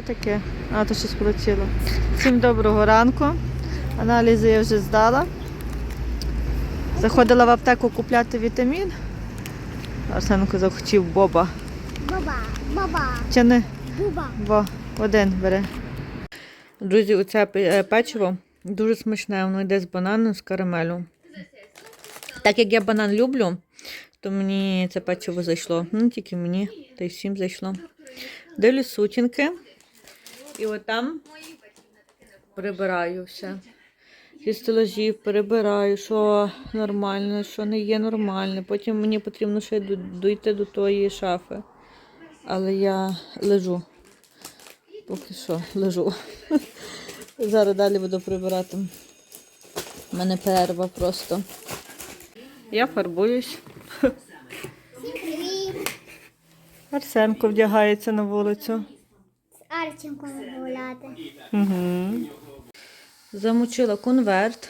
Що таке? А, то щось полетіло. Всім доброго ранку. Аналізи я вже здала. Заходила в аптеку купляти вітамін. Арсенко захотів боба. Баба, баба, Чи не? буба. Бо один бере. Друзі, оце е, печиво дуже смачне, воно йде з бананом, з карамелю. Так як я банан люблю, то мені це печиво зайшло. Ну, тільки мені, та й всім зайшло. Дивлюсь сутінки. І от там прибираю все. Зі стелажів перебираю, що нормально, що не є нормально. Потім мені потрібно ще дойти до тої шафи. Але я лежу. Поки що лежу. Зараз далі буду прибирати. У мене перерва просто. Я фарбуюсь. Арсенко вдягається на вулицю. Арченком гуляти. Угу. Замочила конверт.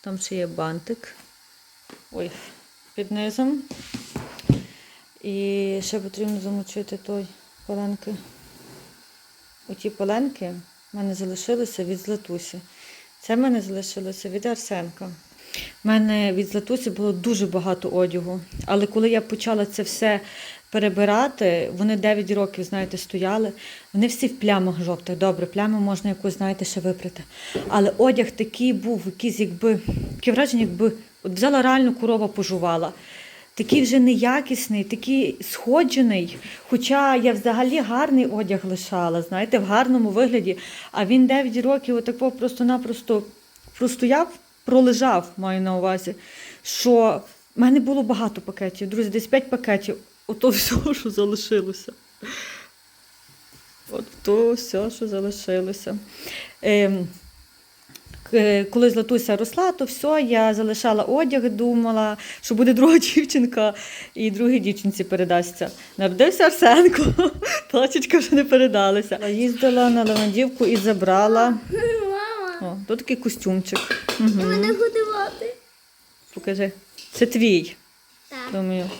Там ще є бантик. Ой, під низом. І ще потрібно замочити той паленки. Оті паленки в мене залишилися від Златусі. Це в мене залишилося від Арсенка. У мене від Златусі було дуже багато одягу. Але коли я почала це все перебирати, вони 9 років, знаєте, стояли. Вони всі в плямах жовтих. Добре, плями можна якусь, знаєте, ще випрати. Але одяг такий був, якийсь, якби, таке враження, якби от взяла реально корова пожувала. Такий вже неякісний, такий сходжений. Хоча я взагалі гарний одяг лишала, знаєте, в гарному вигляді. А він 9 років отако просто-напросто простояв, пролежав, маю на увазі. Що в мене було багато пакетів, друзі, десь 5 пакетів. Ото все, що залишилося. От то все, що залишилося. Ем, коли Златуся росла, то все, я залишала одяг, думала, що буде друга дівчинка, і другій дівчинці передасться. Народився Арсенко, плачечка вже не передалася. Їздила на Левандівку і забрала. Тут такий костюмчик. Угу. мене годувати. Покажи. Це твій, Так. думаю.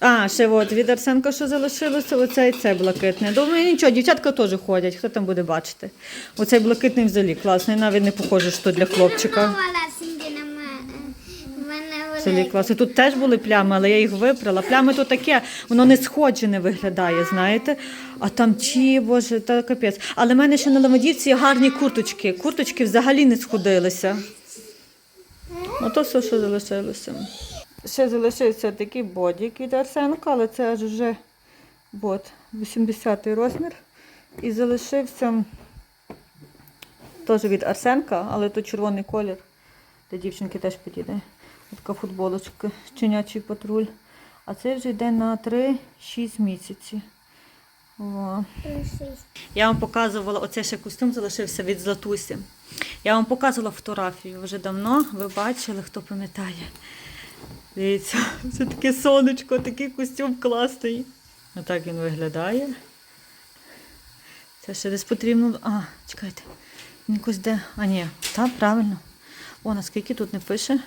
А, ще от від Арсенка, що залишилося, оце і це блакитне. Думаю, нічого, дівчатка теж ходять, хто там буде бачити. Оцей блакитний взагалі класний, навіть не похоже, що для хлопчика. Мама ласенькі на мене. В великі. класно. Тут теж були плями, але я їх випрала. Плями то таке, воно не сходжене виглядає, знаєте. А там ті, боже, та капець. Але в мене ще на ламадівці є гарні курточки. Курточки взагалі не сходилися. Ото все, що залишилося. Ще залишився такий бодік від Арсенка, але це аж вже от, 80-й розмір. І залишився теж від Арсенка, але то червоний колір. Для дівчинки теж підійде. Така футболочка, щенячий патруль. А це вже йде на 3-6 місяців. О. Я вам показувала, оце ще костюм залишився від Златусі. Я вам показувала фотографію вже давно. Ви бачили, хто пам'ятає. Дивіться, це таке сонечко, такий костюм класний. Отак він виглядає. Це ще десь потрібно. А, чекайте. Він якось де. А, ні, так, правильно. О, наскільки тут не пише.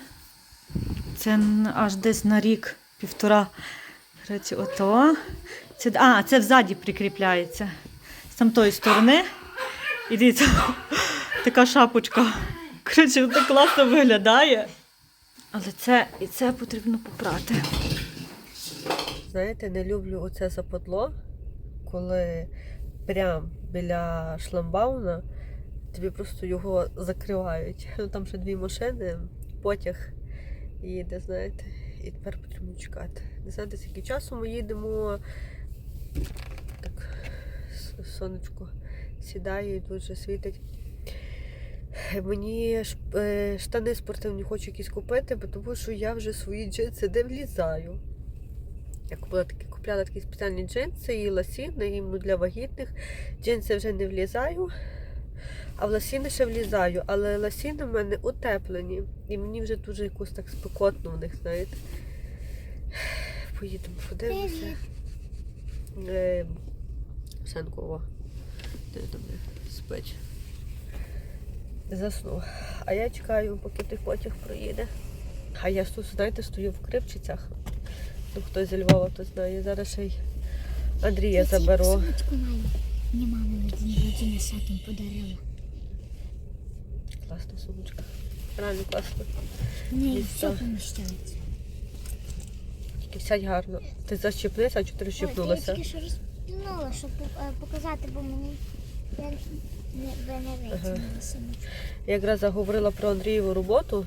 Це аж десь на рік, півтора. Ото. Це, а, це взаді прикріпляється. З тамтої сторони. І дивіться, така шапочка. Коротше, так класно виглядає. Але це і це потрібно попрати. Знаєте, не люблю оце западло, коли прям біля шламбауна тобі просто його закривають. Ну там ще дві машини, потяг їде, знаєте, і тепер потрібно чекати. Не знаєте, скільки часу ми їдемо. Так, сонечко сідає і тут вже світить. Мені е, штани спортивні хочу якісь купити, бо тому що я вже свої джинси не влізаю. Я купила такі, купляла такі спеціальні джинси і ласіни, іменно для вагітних. Джинси вже не влізаю, а в ласіни ще влізаю. Але ласіни в мене утеплені. І мені вже дуже якось так спекотно в них, знаєте. Поїдемо, подивимося. Е, Сенкова. Де там спить. Заснув. А я чекаю, поки той потяг проїде. А я тут, знаєте, стою в Кривчицях. Ну, хтось зі Львова, то знає. Зараз ще й Андрія заберу. Мені мама на день народження сатом подарила. Класна сумочка. Реально класно. І все поміщається. Тільки сядь гарно. Ти защепнися, а чого ти Ой? Я тільки що розпнула, щоб е, показати, бо мені я не, ви не витягнула сумочку. Я якраз заговорила про Андрієву роботу.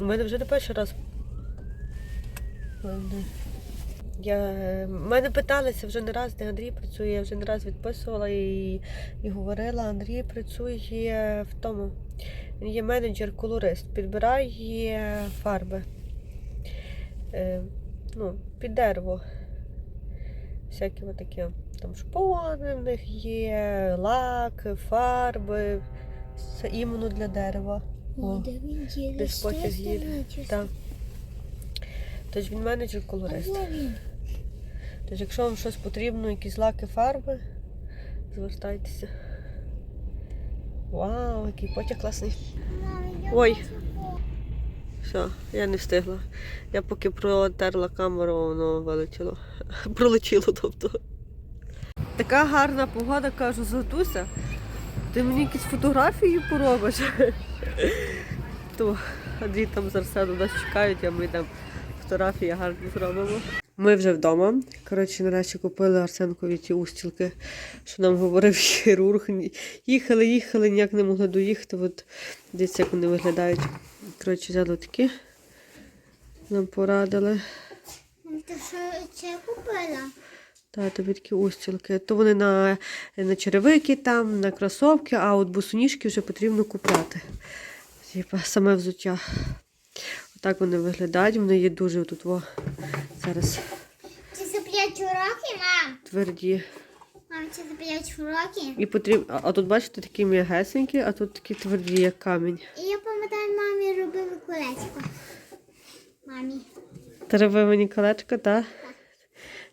У мене вже не перший раз. Я... Мене питалися вже не раз, де Андрій працює. Я вже не раз відписувала і, і говорила, Андрій працює в тому. Він є менеджер-колорист, підбирає фарби. Е, ну, під дерево. Всякі такі там шпони в них є, лак, фарби. Все іменно для дерева. О, О, де він є? десь потяг їде. Тож він менеджер колорист. Тож, якщо вам щось потрібно, якісь лаки, фарби, звертайтеся. Вау, який потяг класний. Ой. Все, я не встигла. Я поки протерла камеру, воно вилетіло. Пролетіло, тобто. Така гарна погода, кажу, Златуся. Ти мені якісь фотографії поробиш. То Андрій там з Арсеном нас чекають, а ми йдемо фотографії гарні зробимо. Ми вже вдома. Коротше, нарешті купили Арсенкові ті устілки, що нам говорив хірург. Їхали, їхали, ніяк не могли доїхати. От дивіться, як вони виглядають. Коротше, взяли такі. Нам порадили. Мам, ти що це купила? Та тобі такі устілки. То вони на, на черевики там, на кросовки, а от босоніжки вже потрібно купляти. Типа саме взуття. Отак вони виглядають. Вони є дуже тут о, зараз Це за 5 років, мам? тверді. Мам, це за 5 років. І потрібно. А, а тут, бачите, такі м'ягесенькі, а тут такі тверді, як камінь. І я пам'ятаю, мамі робили колечко. Мамі. Ти робив мені колечко, так?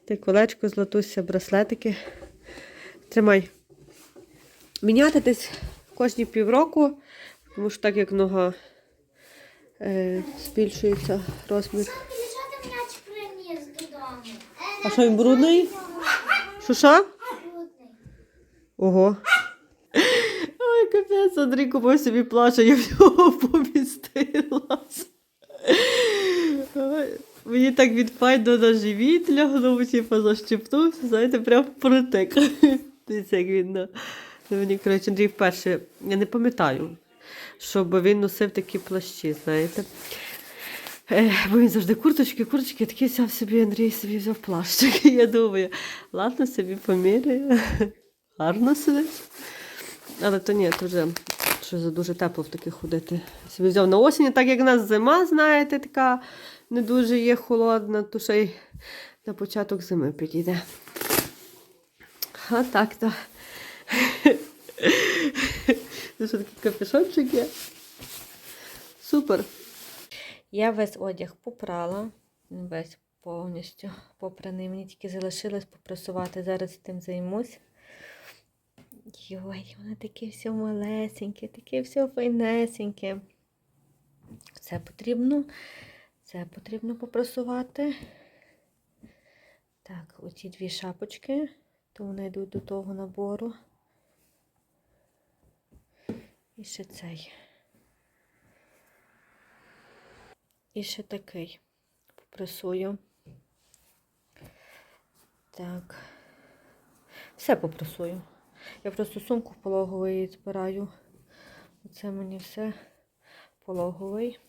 Ти колечко, златуся, браслетики. Тримай. Міняти десь кожні півроку, тому що так як нога е, збільшується розмір. Додому? А що він брудний? Що? Ого. Ой, капець, Андрій купив собі плащ, а я в нього помістилась. Мені так відпайно на живіт лягло, типу защепнувся, знаєте, прям протек. Дивіться, як він на мені, коротше, Андрій вперше, я не пам'ятаю, щоб він носив такі плащі, знаєте. Бо він завжди курточки, курточки, такий взяв собі Андрій собі взяв плащик. Я думаю, ладно, собі поміряю. Гарно сидить. Але то ні, то вже за дуже тепло в таких ходити. Собі взяв на осінь, так як в нас зима, знаєте, така не дуже є холодна, то ще й на початок зими підійде. А так то. Це що такий є? Супер. Я весь одяг попрала, весь повністю попраний. Мені тільки залишилось попрасувати. Зараз тим займусь. Йой, воно таке все малесеньке, таке все файнесеньке. Це потрібно. Це потрібно попрасувати. Так, оці дві шапочки, то вони йдуть до того набору. І ще цей. І ще такий. Попрасую. Так. Все попрасую. Я просто сумку пологовий збираю. Оце мені все пологовий.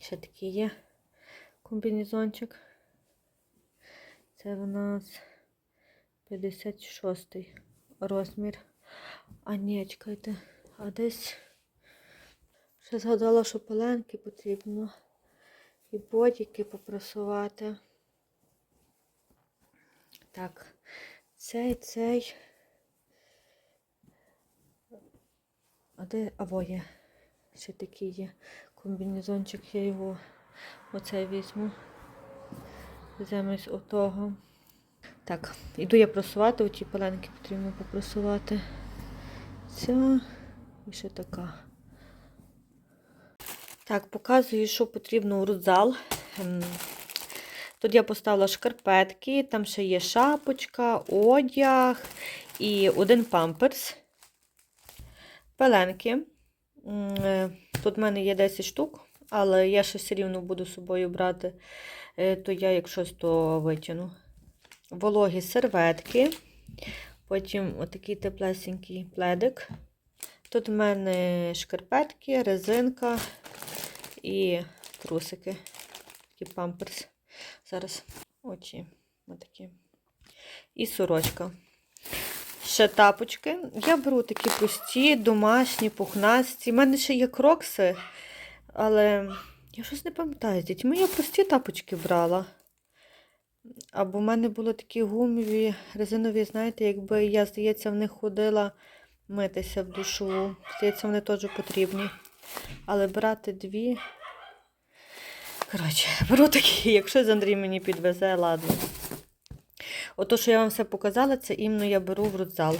Ще такий є комбінезончик. Це в нас 56 розмір. А ні, чекайте, а десь ще згадала, що пеленки потрібно. І бодіки попрасувати. Так, цей, цей. А де або є? Ще такий є комбінезончик, я його оцей візьму. Замість отого. Так, іду я просувати, оті паленки потрібно попросувати. Ця і ще така. Так, показую, що потрібно у родзал. Ем, Тут я поставила шкарпетки, там ще є шапочка, одяг і один памперс. Пеленки. Е, Тут в мене є 10 штук, але я ще все рівно буду з собою брати, е, то я як щось то витягну. Вологі серветки. Потім отакий теплесенький пледик. Тут в мене шкарпетки, резинка і трусики. Такий памперс. Зараз очі. Отакі. І сорочка. Ще тапочки. Я беру такі пусті, домашні, пухнасті. У мене ще є крокси, але я щось не пам'ятаю, з дітьми я пусті тапочки брала. Або в мене були такі гумові, резинові, знаєте, якби я, здається, в них ходила митися в душу. Здається, вони теж потрібні. Але брати дві. Коротше, беру такі, якщо з Андрій мені підвезе, ладно. Ото, що я вам все показала, це іменно я беру в родзал.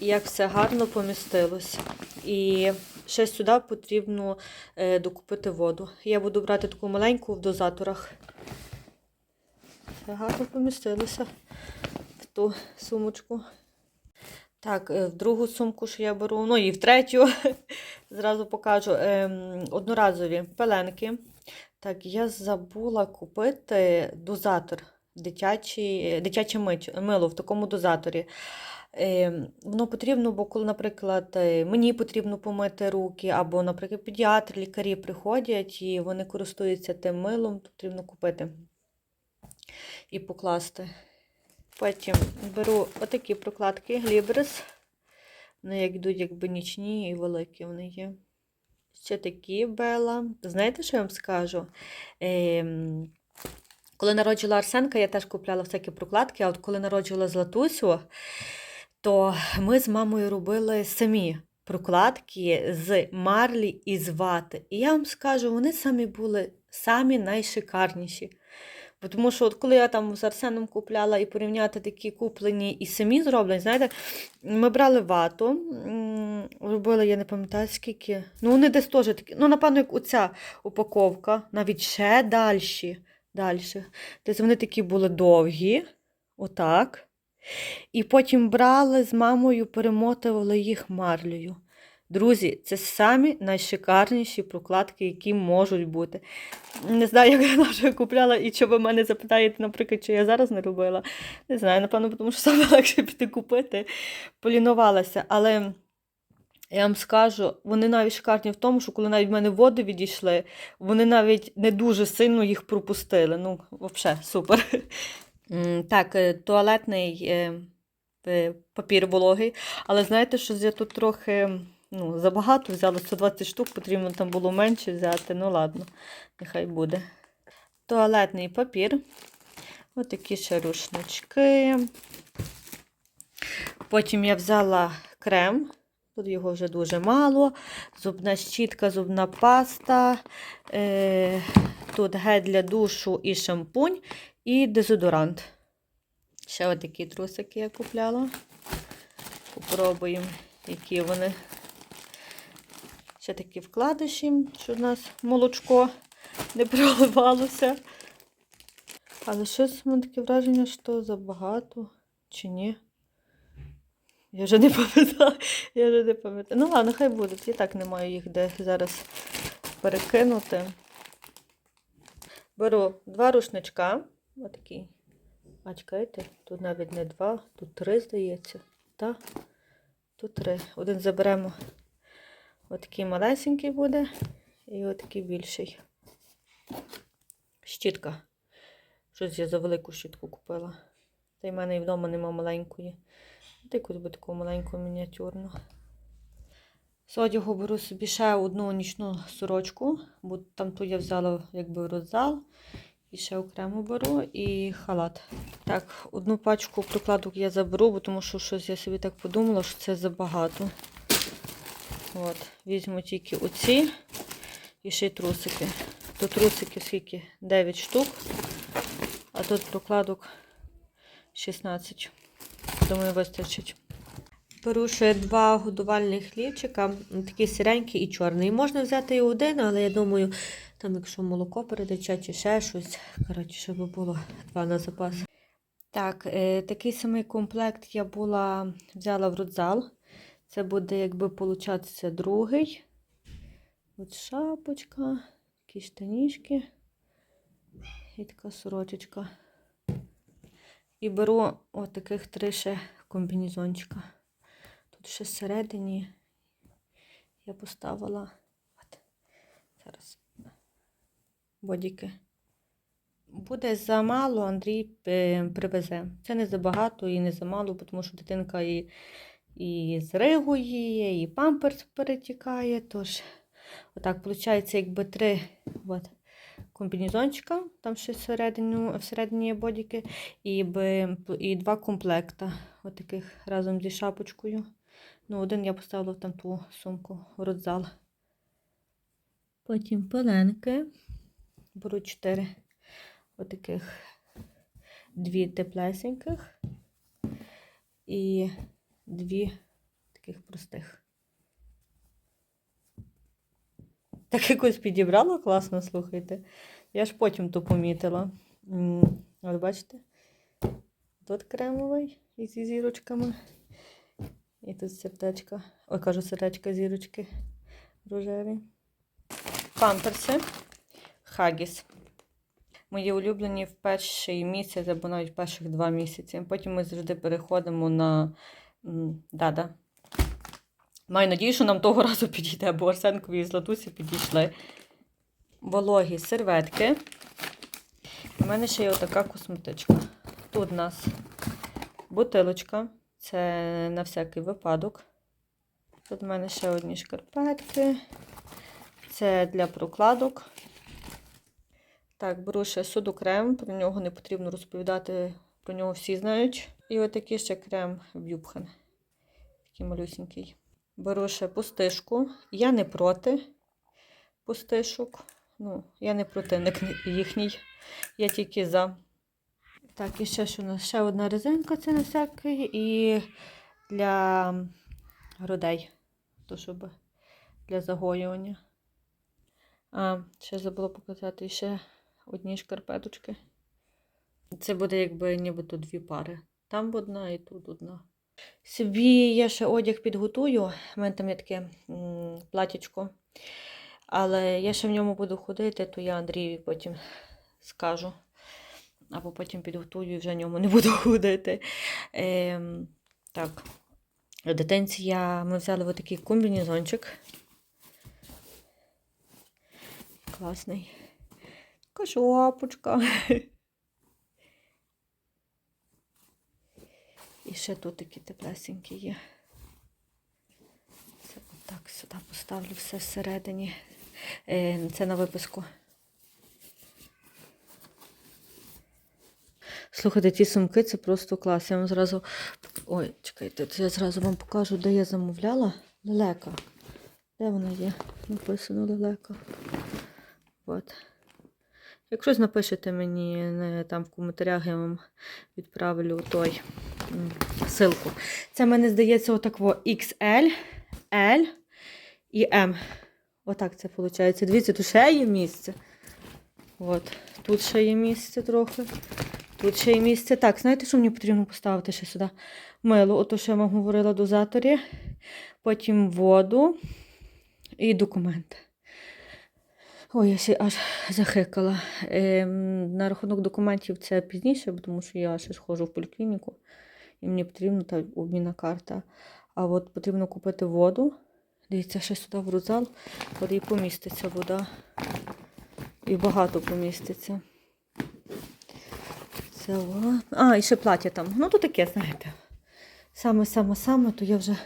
І як все гарно помістилось. І ще сюди потрібно е, докупити воду. Я буду брати таку маленьку в дозаторах. Все гарно помістилося в ту сумочку. Так, е, в другу сумку, що я беру, ну і в третю, зразу покажу ем, одноразові пеленки. Так, я забула купити дозатор дитячий, дитяче мило в такому дозаторі. Е, воно потрібно, бо коли, наприклад, е, мені потрібно помити руки, або, наприклад, педіатри, лікарі приходять і вони користуються тим милом, то потрібно купити і покласти. Потім беру отакі прокладки Глібрес. Вони як йдуть якби нічні і великі вони є. Ще такі Бела. Знаєте, що я вам скажу? Ем, коли народжувала Арсенка, я теж купляла всякі прокладки, а от коли народжувала Златусю, то ми з мамою робили самі прокладки з марлі і з вати. І я вам скажу, вони самі були самі найшикарніші. Тому що от коли я там з Арсеном купляла і порівняти такі куплені і самі зроблені, знаєте, ми брали вату, робили, я не пам'ятаю скільки. Ну, вони десь теж такі. Ну, напевно, як оця упаковка, навіть ще далі. далі. Десь вони такі були довгі, отак. І потім брали з мамою, перемотували їх марлею. Друзі, це самі найшикарніші прокладки, які можуть бути. Не знаю, як я наша купляла, і що ви мене запитаєте, наприклад, чи я зараз не робила. Не знаю, напевно, тому що саме легше піти купити, полінувалася. Але я вам скажу, вони навіть шикарні в тому, що коли навіть в мене води відійшли, вони навіть не дуже сильно їх пропустили. Ну, взагалі, супер. Так, е, туалетний е, е, папір вологий. Але знаєте, що я тут трохи ну, забагато взяла 120 штук, потрібно там було менше взяти. Ну ладно, нехай буде. Туалетний папір. Отакі ще рушнички. Потім я взяла крем. Тут його вже дуже мало. Зубна щітка, зубна паста. Е, тут гель для душу і шампунь, і дезодорант. Ще отакі трусики я купляла. Попробуємо, які вони. Ще такі вкладиші, щоб у нас молочко не проливалося. Але щось у мене таке враження, що забагато чи ні. Я вже не пам'ятаю. Я вже не пам'ятаю. Ну ладно, хай будуть. І так не маю їх де зараз перекинути. Беру два рушничка. Отакий. А чекайте, тут навіть не два, тут три, здається. Так? Тут три. Один заберемо. Отакий малесенький буде. І отакий більший. Щітка. Щось я за велику щітку купила. Та й в мене і вдома нема маленької. Та якусь би таку маленьку мініатюрну. З одягу беру собі ще одну нічну сорочку, бо там ту я взяла якби родзал. І ще окремо беру і халат. Так, одну пачку прокладок я заберу, бо тому що щось я собі так подумала, що це забагато. От, візьму тільки оці і ще й трусики. До трусиків скільки? 9 штук, а тут прокладок 16. Думаю, вистачить. Беру два годувальних хлібчика, такий сиренький і чорний. Можна взяти і один, але я думаю, Там, якщо молоко передача чи ще щось, коротше, щоб було два на запас. Так, е, такий самий комплект я була взяла в родзал. Це буде, якби получатися другий. От шапочка, такі штанішки і така сорочечка. І беру от три ще комбінезончика. Тут ще всередині я поставила от, зараз бодіки. Буде замало, Андрій е, привезе. Це не забагато і не замало, тому що дитинка і, і зригує, і памперс перетікає. Тож, отак, виходить, якби три от, комбінезончика, там ще всередині, всередині є бодіки, і, і два комплекта, от таких разом зі шапочкою. Ну, один я поставила в там ту сумку в родзал. Потім пеленки. Беру чотири отаких дві теплесеньких і дві таких простих. Так якось підібрала класно, слухайте. Я ж потім то помітила. От бачите? Тут кремовий із зі зірочками. І тут сердечко. Ой, кажу, сердечко зірочки рожеві. Памперси. Хагіс. Мої улюблені в перший місяць або навіть перших два місяці. Потім ми завжди переходимо на дада. Маю надію, що нам того разу підійде, бо Арсенкові і Златусі підійшли. Вологі серветки. У мене ще є отака косметичка. Тут у нас бутилочка. Це на всякий випадок. Тут у мене ще одні шкарпетки. Це для прокладок. Так, беру ще судокрем, про нього не потрібно розповідати, про нього всі знають. І отакий ще крем Бюбхен. Такий малюсенький. Беру ще пустишку. Я не проти пустишок. Ну, я не противник їхній. Я тільки за. Так, і ще що у нас ще одна резинка, це на всякий. І для грудей. То, щоб для загоювання. А, ще забула показати ще одні шкарпеточки. Це буде якби нібито дві пари. Там одна і тут одна. Собі я ще одяг підготую. У мене там є таке платічко. Але я ще в ньому буду ходити, то я Андрію потім скажу. Або потім підготую і вже в ньому не буду ходити. Ем, так. Дитинці я, ми взяли отакий комбінезончик. Класний. Така І ще тут такі теплесенькі є. Це отак сюди поставлю все всередині. Е, Це на виписку. Слухайте, ці сумки це просто клас. Я вам зразу. Ой, чекайте, я зразу вам покажу, де я замовляла. Лелека. Де вона є? Написано лелека. От. Якщо напишете мені там в коментарях, я вам відправлю той м, ссылку. Це мене здається отакво XL, L і M. Отак це виходить. Дивіться, тут ще є місце. От. Тут ще є місце трохи. Тут ще є місце. Так, знаєте, що мені потрібно поставити ще сюди? Мило, ото що я вам говорила дозаторі. Потім воду і документи. Ой, я ще аж захикала. Ем, на рахунок документів це пізніше, тому що я ще ж ходжу в поліклініку, і мені потрібна та обмінна карта. А от потрібно купити воду. Дивіться, ще сюди в рузал, от і поміститься вода. І багато поміститься. Це о. А, і ще плаття там. Ну, то таке, знаєте. Саме-саме-саме, то я вже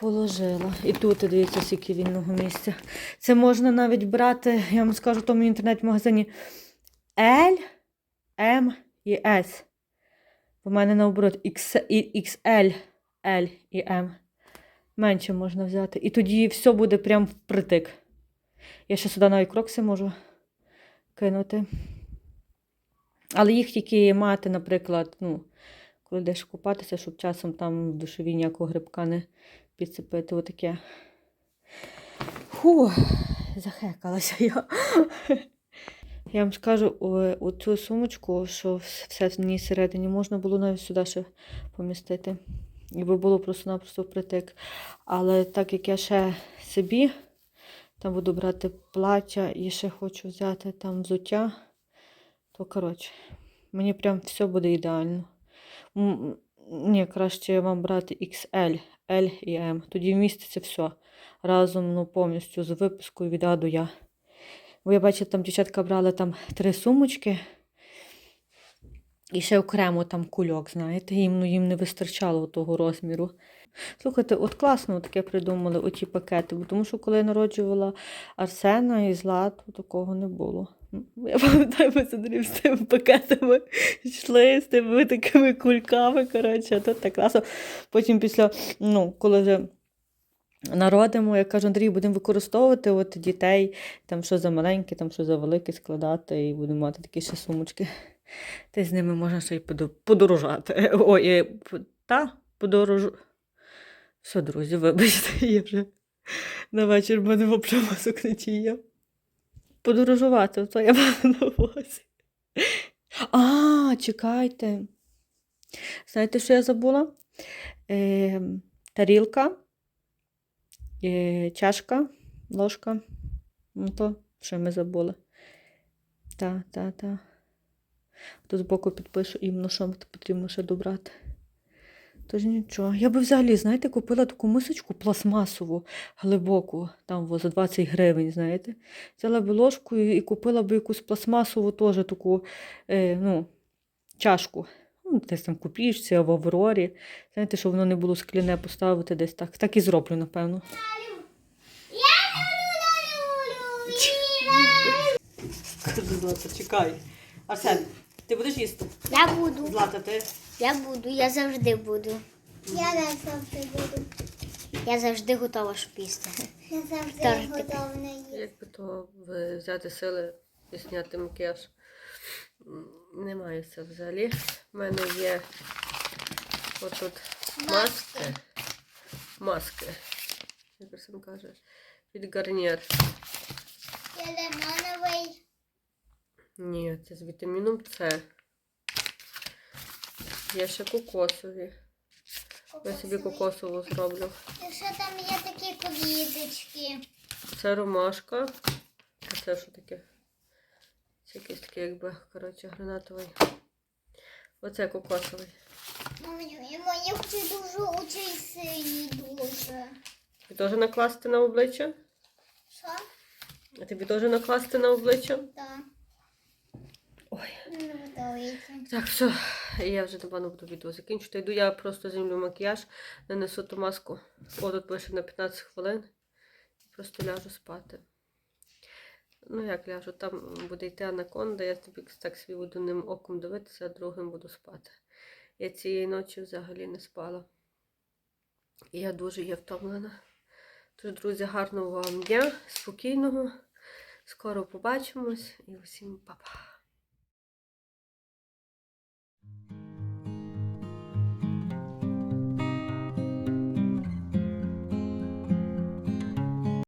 положила. І тут, дивіться, скільки вільного місця. Це можна навіть брати, я вам скажу, в тому інтернет-магазині L, M і S. У мене наоборот XL, L і M. Менше можна взяти. І тоді все буде прям впритик. Я ще сюди навіть крокси можу кинути. Але їх тільки мати, наприклад, ну, коли йдеш купатися, щоб часом там в душові ніякого грибка не підцепити. Отаке. Фу, захекалася я. Я вам скажу, оцю сумочку, що все в ній всередині, можна було навіть сюди ще помістити. Якби було просто-напросто впритик. Але так як я ще собі там буду брати плаття і ще хочу взяти там взуття, то коротше, мені прям все буде ідеально. Ні, краще вам брати XL, L і M. Тоді вміститься все разом ну, повністю з випискою від А до Я. Бо я бачила, там дівчатка брали там три сумочки. І ще окремо там кульок, знаєте, їм, ну, їм не вистачало того розміру. Слухайте, от класно таке придумали, оті пакети, бо тому що коли я народжувала Арсена і Злату, такого не було. Я пам'ятаю, ми з з тими пакетами йшли, з тими такими кульками, коротше, то так класно. Потім після, ну, коли вже народимо, я кажу, Андрій, будемо використовувати от дітей, там що за маленькі, там що за великі складати, і будемо мати такі ще сумочки. Й з ними можна ще й подорожати. Ой, е, та, подорожу. Все, друзі, вибачте, я вже на вечір в мене мозок не діяв. Подорожувати, то я маю на увазі. А, чекайте. Знаєте, що я забула? Е, тарілка, чашка, ложка. Ну то, що ми забули. Та, та, та. Тут збоку підпишу іменно, що потрібно ще добрати. Тож нічого. Я би взагалі, знаєте, купила таку мисочку пластмасову, глибоку, там за 20 гривень, знаєте. Взяла би ложку і купила би якусь пластмасову теж таку е, ну, чашку. Ну, десь там купішці або в Аврорі. Знаєте, щоб воно не було скляне поставити десь так. Так і зроблю, напевно. Злата, чекай. Арсен, ти будеш їсти? Я буду. Злата, ти? Я буду, я завжди буду. Я не завжди буду. Я завжди готова, щоб їсти. Я завжди Тортик. готова на їсти. Якби то взяти сили і зняти макіяж. М, Немає це взагалі. У мене є отут маски. Маски. Як сам каже, від гарнір. Я лимоновий. Ні, це з вітаміном С. Є ще кокосові. Я собі кокосову зроблю. І ще там є такі квіточки. Це ромашка. А це що таке? Це якийсь такий, якби, коротше, гранатовий. Оце кокосовий. Я хочу дуже очей синій дуже. Тобі теж накласти на обличчя? Що? А тобі теж накласти на обличчя? Так. Ой. Не подобається. Так, все, я вже напевно буду відео закінчити. Йду я просто знімлю макіяж, нанесу ту маску. О, тут пише на 15 хвилин. Просто ляжу спати. Ну, як ляжу, там буде йти анаконда, я тобі так свій буду одним оком дивитися, а другим буду спати. Я цієї ночі взагалі не спала. І я дуже є втомлена. Тож, друзі, гарного вам дня, спокійного. Скоро побачимось і усім па-па.